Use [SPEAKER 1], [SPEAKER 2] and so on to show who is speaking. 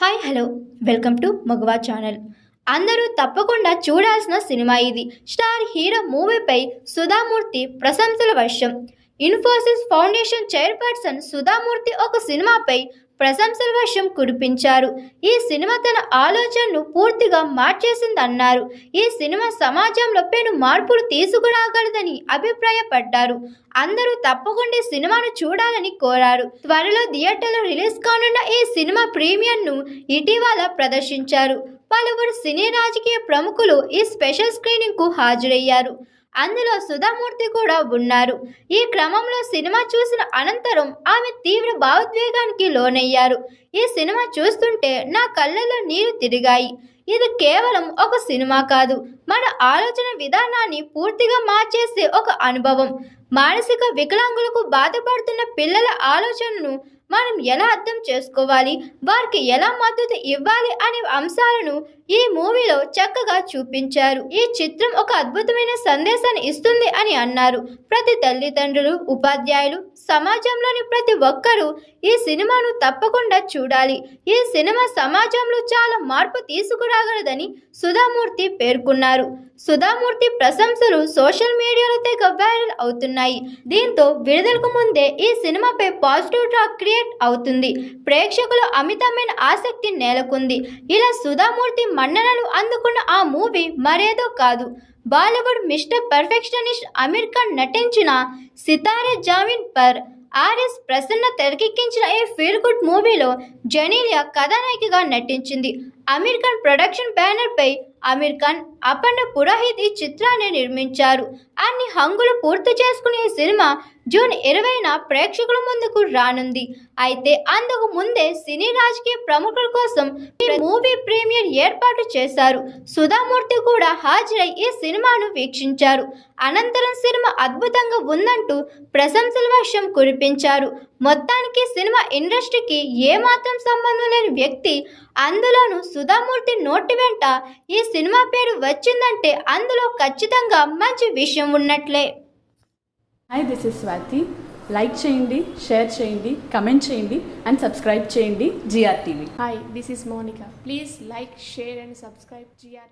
[SPEAKER 1] Hi hello. Welcome to మగవా channel. అందరూ తప్పకుండా చూడాల్సిన సినిమా ఇది. స్టార్ హీరో మూవీపై సుధామూర్తి ప్రశంసల వర్షం. ఇన్ఫోసిస్ ఫౌండేషన్ చైర్పర్సన్ సుధామూర్తి ఒక సినిమాపై ప్రశంసల వర్షం కురిపించారు. ఈ సినిమా తన ఆలోచనను పూర్తిగా మార్చేసిందన్నారు. ఈ సినిమా సమాజంలో పెను మార్పులు తీసుకురాగలదని అభిప్రాయపడ్డారు. అందరూ తప్పకుండా సినిమాను చూడాలని కోరారు. త్వరలో థియేటర్లో రిలీజ్ కానున్న ఈ సినిమా ప్రీమియర్ను ఇటీవల ప్రదర్శించారు. పలువురు సినీ రాజకీయ ప్రముఖులు ఈ స్పెషల్ స్క్రీనింగ్కు హాజరయ్యారు. అందులో సుధామూర్తి కూడా ఉన్నారు. ఈ క్రమంలో సినిమా చూసిన అనంతరం ఆమె తీవ్ర భావోద్వేగానికి లోనయ్యారు. ఈ సినిమా చూస్తుంటే నా కళ్ళలో నీరు తిరిగాయి. ఇది కేవలం ఒక సినిమా కాదు. మన ఆలోచన విధానాన్ని పూర్తిగా మార్చేసే ఒక అనుభవం. మానసిక వికలాంగులకు బాధపడుతున్న పిల్లల ఆలోచనను మనం ఎలా అర్థం చేసుకోవాలి? వారికి ఎలా మద్దతు ఇవ్వాలి అనే అంశాలను ఈ మూవీలో చక్కగా చూపించారు. ఈ చిత్రం ఒక అద్భుతమైన సందేశాన్ని ఇస్తుంది అని అన్నారు. ప్రతి తల్లిదండ్రులు ఉపాధ్యాయులు సమాజంలోని ప్రతి ఒక్కరూ ఈ సినిమాను తప్పకుండా చూడాలి. ఈ సినిమా సమాజంలో చాలా మార్పు తీసుకురాగలదని సుధామూర్తి పేర్కొన్నారు. సుధామూర్తి ప్రశంసలు సోషల్ మీడియాలో తెగ వైరల్ అవుతున్నాయి. దీంతో విడుదలకు ముందే ఈ సినిమాపై పాజిటివ్ టాక్ క్రియేట్ అవుతుంది. ప్రేక్షకులు అమితమైన ఆసక్తి నెలకొంది. ఇలా సుధామూర్తి మన్ననలు అందుకున్న ఆ మూవీ మరేదో కాదు. Bollywood Mister Perfectionist Aamir Khan నటించిన సితారే జామీన్ పర్ ఆర్ఎస్ ప్రసన్న తెరకెక్కించిన ఈ ఫీల్ గుడ్ మూవీలో జనీలియా కథానాయికగా నటించింది. అమీర్ ఖాన్ ప్రొడక్షన్ బ్యానర్పై అమీర్ ఖాన్ అపర్ణ పురోహిత్ ఈ చిత్రాన్ని నిర్మించారు. అన్ని హంగులు పూర్తి చేసుకునే సినిమా జూన్ ఇరవైన ప్రేక్షకుల ముందుకు రానుంది. అయితే అందుకు ముందే సినీ రాజకీయ ప్రముఖుల కోసం మూవీ ప్రీమియర్ ఏర్పాటు చేశారు. సుధామూర్తి కూడా హాజరై ఈ సినిమాను వీక్షించారు. అనంతరం సినిమా అద్భుతంగా ఉందంటూ ప్రశంసల వర్షం కురిపించారు. మొత్తానికి సినిమా ఇండస్ట్రీకి ఏమాత్రం సంబంధం లేని వ్యక్తి అందులోనూ సుధామూర్తి నోటి వెంట ఈ సినిమా పేరు వచ్చిందంటే అందులో ఖచ్చితంగా మంచి విషయం ఉన్నట్లే.
[SPEAKER 2] Hi this is Swathi like చేయండి షేర్ చేయండి కమెంట్ చేయండి అండ్ సబ్స్క్రైబ్ చేయండి GR TV
[SPEAKER 3] Hi, this is Monica. Please like, share, and subscribe GR